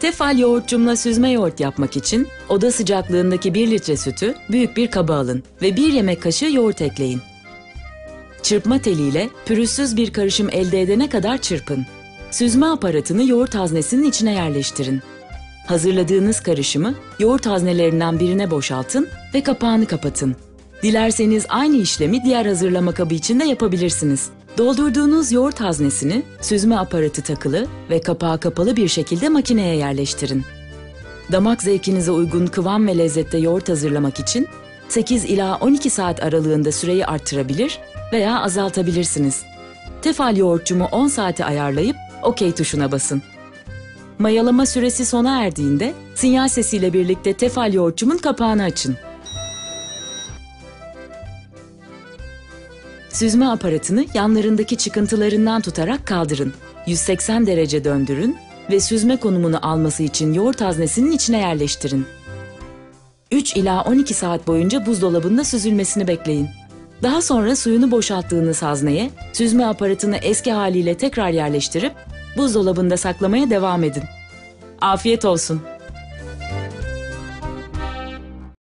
Tefal yoğurtçumla süzme yoğurt yapmak için oda sıcaklığındaki 1 litre sütü büyük bir kaba alın ve 1 yemek kaşığı yoğurt ekleyin. Çırpma teliyle pürüzsüz bir karışım elde edene kadar çırpın. Süzme aparatını yoğurt haznesinin içine yerleştirin. Hazırladığınız karışımı yoğurt haznelerinden birine boşaltın ve kapağını kapatın. Dilerseniz aynı işlemi diğer hazırlama kabı için de yapabilirsiniz. Doldurduğunuz yoğurt haznesini süzme aparatı takılı ve kapağı kapalı bir şekilde makineye yerleştirin. Damak zevkinize uygun kıvam ve lezzette yoğurt hazırlamak için 8 ila 12 saat aralığında süreyi arttırabilir veya azaltabilirsiniz. Tefal yoğurtçumu 10 saate ayarlayıp OK tuşuna basın. Mayalama süresi sona erdiğinde sinyal sesiyle birlikte tefal yoğurtçumun kapağını açın. Süzme aparatını yanlarındaki çıkıntılarından tutarak kaldırın. 180 derece döndürün ve süzme konumunu alması için yoğurt haznesinin içine yerleştirin. 3 ila 12 saat boyunca buzdolabında süzülmesini bekleyin. Daha sonra suyunu boşalttığınız hazneye süzme aparatını eski haliyle tekrar yerleştirip buzdolabında saklamaya devam edin. Afiyet olsun.